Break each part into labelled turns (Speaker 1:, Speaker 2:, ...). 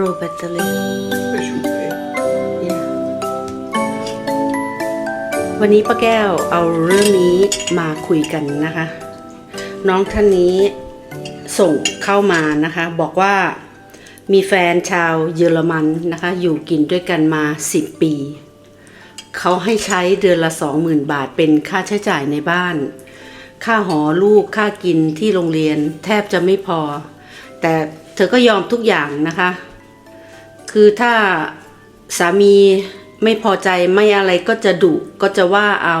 Speaker 1: low battery
Speaker 2: Det should be.
Speaker 1: yeah วันนี้ป้าแก้วเอาเรื่องนี้มาคุยกันนะคะ น้องท่านนี้ส่งเข้ามานะคะ บอกว่ามีแฟนชาวเยอรมันนะคะ อยู่กินด้วยกันมา 10 ปี เขาให้ใช้เดือนละ 20,000 บาทเป็นค่าใช้จ่ายในบ้าน ค่าหอลูกค่ากินที่โรงเรียนแทบจะไม่พอ แต่เธอก็ยอมทุกอย่างนะคะ คือถ้าสามีไม่พอใจไม่อะไรก็จะดุก็จะว่าเอา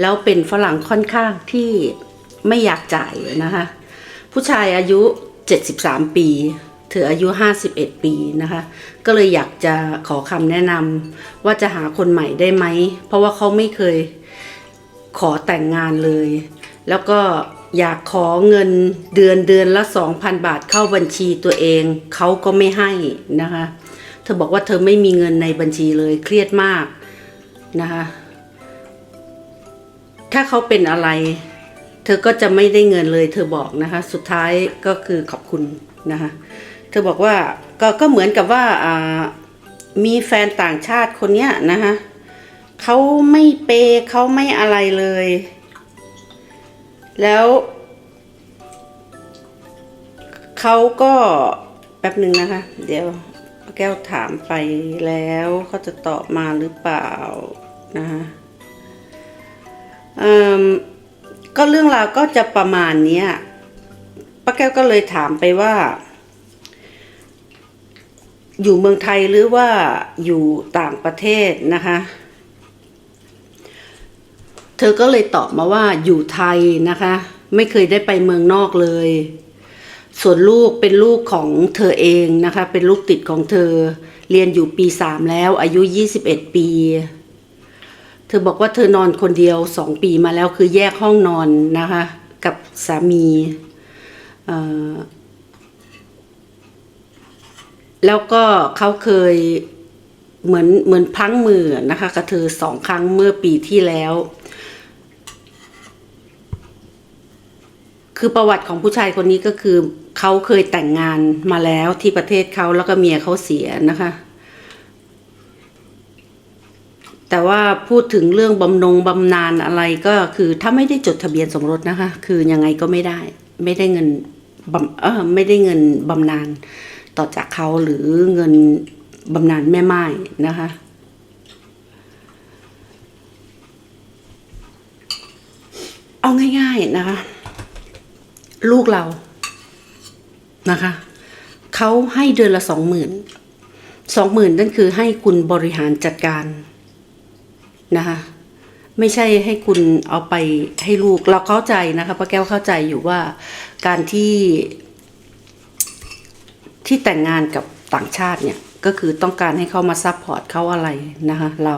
Speaker 1: แล้วเป็นฝรั่งค่อนข้างที่ไม่อยากจ่ายนะคะ ผู้ชายอายุ 73 ปีเธออายุ 51 ปีนะคะ ก็เลยอยากจะขอคำแนะนำว่าจะหาคนใหม่ได้ไหม เพราะว่าเขาไม่เคยขอแต่งงานเลย แล้วก็อยากขอเงินเดือนเดือนละ 2,000 บาทเข้าบัญชีตัวเอง เขาก็ไม่ให้นะคะ เธอบอกว่าเธอไม่มีเงินในบัญชีเลยเครียดมากนะคะถ้าเขาเป็นอะไร เธอก็จะไม่ได้เงินเลย เธอบอกนะคะ สุดท้ายก็คือขอบคุณนะคะเธอบอกว่าก็ก็เหมือนกับว่ามีแฟนต่างชาติคนเนี้ยนะคะเขาไม่เปย์เขาไม่อะไรเลย แล้วเขาก็แป๊บหนึ่งนะคะ เดี๋ยว แก้วถามไปแล้วเขาจะตอบมาหรือเปล่านะคะอืมก็เรื่องราวก็จะประมาณนี้ป้าแก้วก็เลยถามไปว่า อยู่เมืองไทยหรือว่าอยู่ต่างประเทศนะคะ เธอก็เลยตอบมาว่าอยู่ไทยนะคะ ไม่เคยได้ไปเมืองนอกเลย ส่วนลูกเป็นลูกของเธอเองนะคะ เป็นลูกติดของเธอ เรียนอยู่ปีสามแล้ว อายุ 21 ปี เธอบอกว่าเธอนอนคนเดียวสองปีมาแล้วคือแยกห้องนอนนะคะ กับสามี แล้วก็เขาเคยเหมือนเหมือนพังมือนะคะกับเธอสองครั้งเมื่อปีที่แล้ว คือประวัติของผู้ชายคนนี้ก็คือเขาเคยแต่งงานมาแล้วที่ประเทศเขาแล้วก็เมียเขาเสียนะคะ แต่ว่าพูดถึงเรื่องบำนงบำนาญอะไรก็คือถ้าไม่ได้จดทะเบียนสมรสนะคะ คือยังไงก็ไม่ได้ ไม่ได้เงินบำเออไม่ได้เงินบำนาญต่อจากเขาหรือเงินบำนาญแม่ไม้นะคะเอาง่าย ๆ นะคะ ลูกเรานะคะเขาให้เดือนละสองหมื่นสองหมื่นนั่นคือให้คุณบริหารจัดการนะคะไม่ใช่ให้คุณเอาไปให้ลูกเราเข้าใจนะคะป้าแก้วเข้าใจอยู่ว่าการที่ที่แต่งงานกับต่างชาติเนี่ยก็คือต้องการให้เขามาซัพพอร์ตเขาอะไรนะคะเรา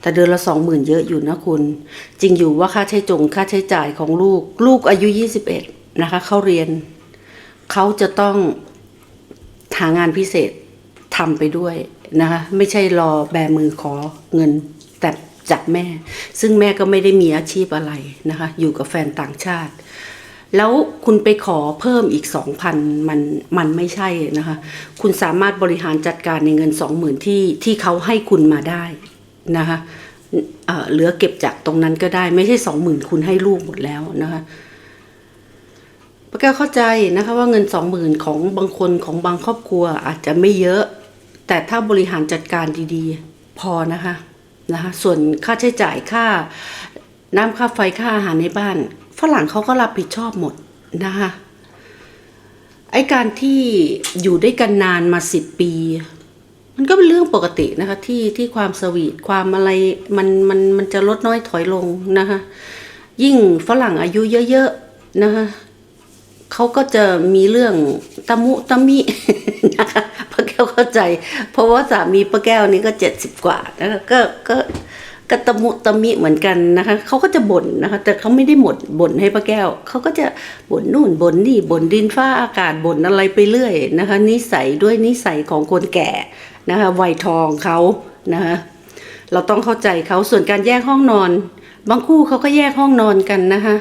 Speaker 1: แต่เดือนละสองหมื่นเยอะอยู่นะคุณ จริงอยู่ว่าค่าใช้จงค่าใช้จ่ายของลูก ลูกอายุยี่สิบเอ็ด นะคะเขาเรียน เขาจะต้องหางานพิเศษทำไปด้วยนะคะไม่ใช่รอแบมือขอเงินแต่จากแม่ ซึ่งแม่ก็ไม่ได้มีอาชีพอะไรนะคะ อยู่กับแฟนต่างชาติ แล้วคุณไปขอเพิ่มอีกสองพันมันมันไม่ใช่นะคะ คุณสามารถบริหารจัดการในเงินสองหมื่นที่ที่เขาให้คุณมาได้นะคะเอ่อเหลือเก็บจากตรงนั้นก็ได้ ไม่ใช่สองหมื่นคุณให้ลูกหมดแล้วนะคะ แก้วเข้าใจนะคะว่าเงินสองหมื่นของบางคนของบางครอบครัวอาจจะไม่เยอะ แต่ถ้าบริหารจัดการดีๆ พอนะคะนะคะส่วนค่าใช้จ่ายค่าน้ำค่าไฟค่าอาหารในบ้าน ฝรั่งเขาก็รับผิดชอบหมดนะคะไอการที่อยู่ด้วยกันนานมาสิบปี มันก็เป็นเรื่องปกตินะคะที่ที่ความสวีทความอะไรมันมันมันจะลดน้อยถอยลงนะคะยิ่งฝรั่งอายุเยอะๆนะคะ เขาก็จะมีเรื่องตะมุตะมินะคะป้าแก้วเข้าใจ เพราะว่าสามีป้าแก้วนี่ก็เจ็ดสิบกว่านะคะก็ก็ก็ตะมุตะมิเหมือนกันนะคะเขาก็จะบ่นนะคะ แต่เขาไม่ได้หมดบ่นให้ป้าแก้วเขาก็จะบ่นนู่นบ่นนี่บ่นดินฟ้าอากาศบ่นอะไรไปเรื่อยนะคะ นิสัยด้วยนิสัยของคนแก่นะคะวัยทองเขานะคะเราต้องเข้าใจเขาส่วนการแยกห้องนอน บางคู่เขาก็แยกห้องนอนกันนะคะ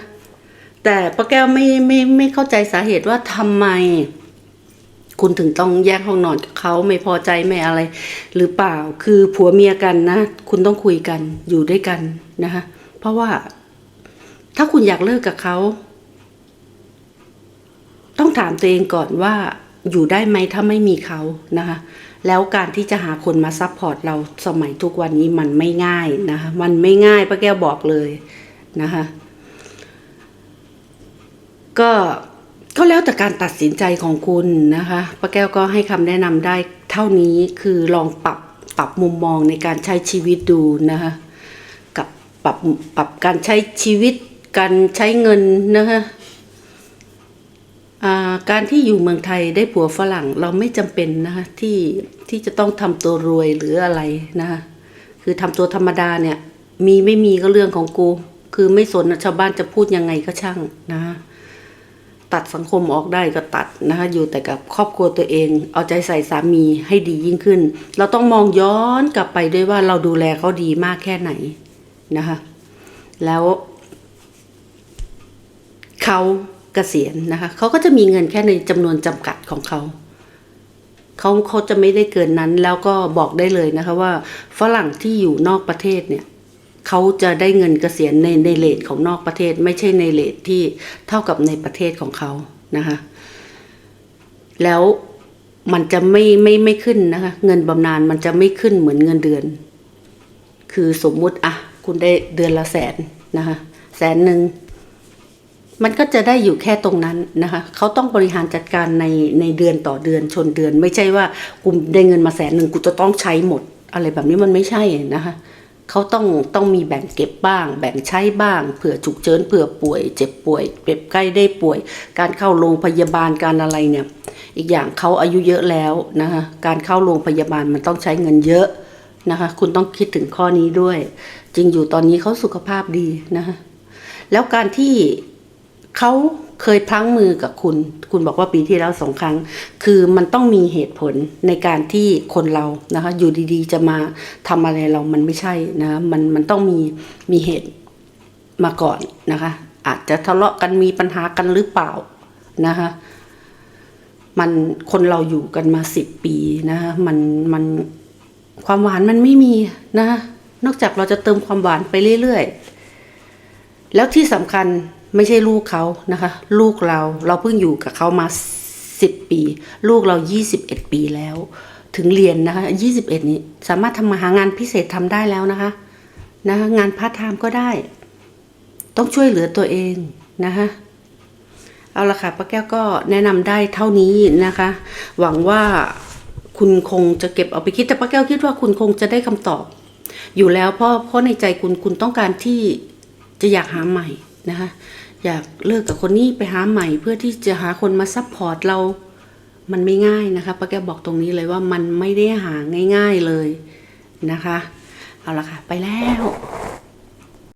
Speaker 1: แต่ป้าแก้วไม่ไม่ไม่เข้าใจสาเหตุว่าทำไม คุณถึงต้องแยกห้องนอนกับเขาไม่พอใจไม่อะไร หรือเปล่าคือผัวเมียกันนะ คุณต้องคุยกันอยู่ด้วยกันนะคะเพราะว่า ถ้าคุณอยากเลิกกับเขาต้องถามตัวเองก่อนว่าอยู่ได้ไหมถ้าไม่มีเขานะคะแล้วการที่จะหาคนมาซัพพอร์ตเราสมัยทุกวันนี้มันไม่ง่ายนะคะมันไม่ง่ายป้าแก้วบอกเลยนะคะ ก็ก็แล้วแต่การตัดสินใจของคุณนะคะป้าแก้วก็ให้คำแนะนำได้เท่านี้คือลองปรับปรับมุมมองในการใช้ชีวิตดูนะคะกับปรับปรับการใช้ชีวิต การใช้เงินนะคะการที่อยู่เมืองไทยได้ผัวฝรั่งเราไม่จำเป็นนะคะที่ที่จะต้องทำตัวรวยหรืออะไรนะคะคือทำตัวธรรมดาเนี่ยมีไม่มีก็เรื่องของกู คือไม่สนชาวบ้านจะพูดยังไงก็ช่างนะคะ ตัดสังคมออกได้ก็ตัดนะคะ อยู่แต่กับครอบครัวตัวเอง เอาใจใส่สามีให้ดียิ่งขึ้น เราต้องมองย้อนกลับไปด้วยว่าเราดูแลเขาดีมากแค่ไหนนะคะ แล้วเขาเกษียณนะคะเขาก็จะมีเงินแค่ในจำนวนจำกัดของเขาเขาเขาจะไม่ได้เกินนั้น แล้วก็บอกได้เลยนะคะว่าฝรั่งที่อยู่นอกประเทศเนี่ย เขาจะได้เงินเกษียณในในเลทของนอกประเทศ ไม่ใช่ในเลทที่เท่ากับในประเทศของเขานะคะ แล้วมันจะไม่ไม่ไม่ขึ้นนะคะ เงินบำนาญมันจะไม่ขึ้นเหมือนเงินเดือน คือสมมุติอะคุณได้เดือนละแสนนะคะแสนหนึ่งมันก็จะได้อยู่แค่ตรงนั้นนะคะเขาต้องบริหารจัดการในในเดือนต่อเดือนชนเดือน ไม่ใช่ว่ากูได้เงินมาแสนหนึ่งกูจะต้องใช้หมด อะไรแบบนี้มันไม่ใช่นะคะ เขาต้องต้องมีแบ่งเก็บบ้าง แบ่งใช้บ้างเผื่อฉุกเฉินเผื่อป่วย เจ็บป่วยเจ็บใกล้ได้ป่วย การเข้าโรงพยาบาลการอะไรเนี่ย อีกอย่างเขาอายุเยอะแล้วนะคะการเข้าโรงพยาบาลมันต้องใช้เงินเยอะนะคะ คุณต้องคิดถึงข้อนี้ด้วย จริงอยู่ตอนนี้เขาสุขภาพดีนะคะแล้วการที่เขา เคยพลั้งมือกับคุณ คุณบอกว่าปีที่แล้วสองครั้ง คือมันต้องมีเหตุผลในการที่คนเรานะคะอยู่ดีๆ จะมาทำอะไรเรามันไม่ใช่นะมันมันต้องมีมีเหตุมาก่อนนะคะ อาจจะทะเลาะกันมีปัญหากันหรือเปล่านะคะมันคนเราอยู่กันมาสิบปีนะคะมันมันความหวานมันไม่มีนะคะนอกจากเราจะเติมความหวานไปเรื่อยๆ แล้วที่สำคัญ ไม่ใช่ลูกเขานะคะ ลูกเราเราเพิ่งอยู่กับเขามาสิบปี ลูกเรายี่สิบเอ็ดปีแล้ว ถึงเรียนนะคะยี่สิบเอ็ดนี้ สามารถทำมาหางานพิเศษทำได้แล้วนะคะนะคะงานพาร์ทไทม์ก็ได้ ต้องช่วยเหลือตัวเองนะคะเอาละค่ะป้าแก้วก็แนะนำได้เท่านี้นะคะ หวังว่าคุณคงจะเก็บเอาไปคิดแต่ป้าแก้วคิดว่าคุณคงจะได้คำตอบ อยู่แล้วเพราะเพราะในใจคุณคุณต้องการที่จะอยากหาใหม่ นะคะ อยากเลิกกับคนนี้ไปหาใหม่เพื่อที่จะหาคนมาซัพพอร์ตเรา มันไม่ง่ายนะคะป้าแก้วบอกตรงนี้เลยว่ามันไม่ได้หาง่าย ๆเลยนะคะ เอาละค่ะ ไปแล้ว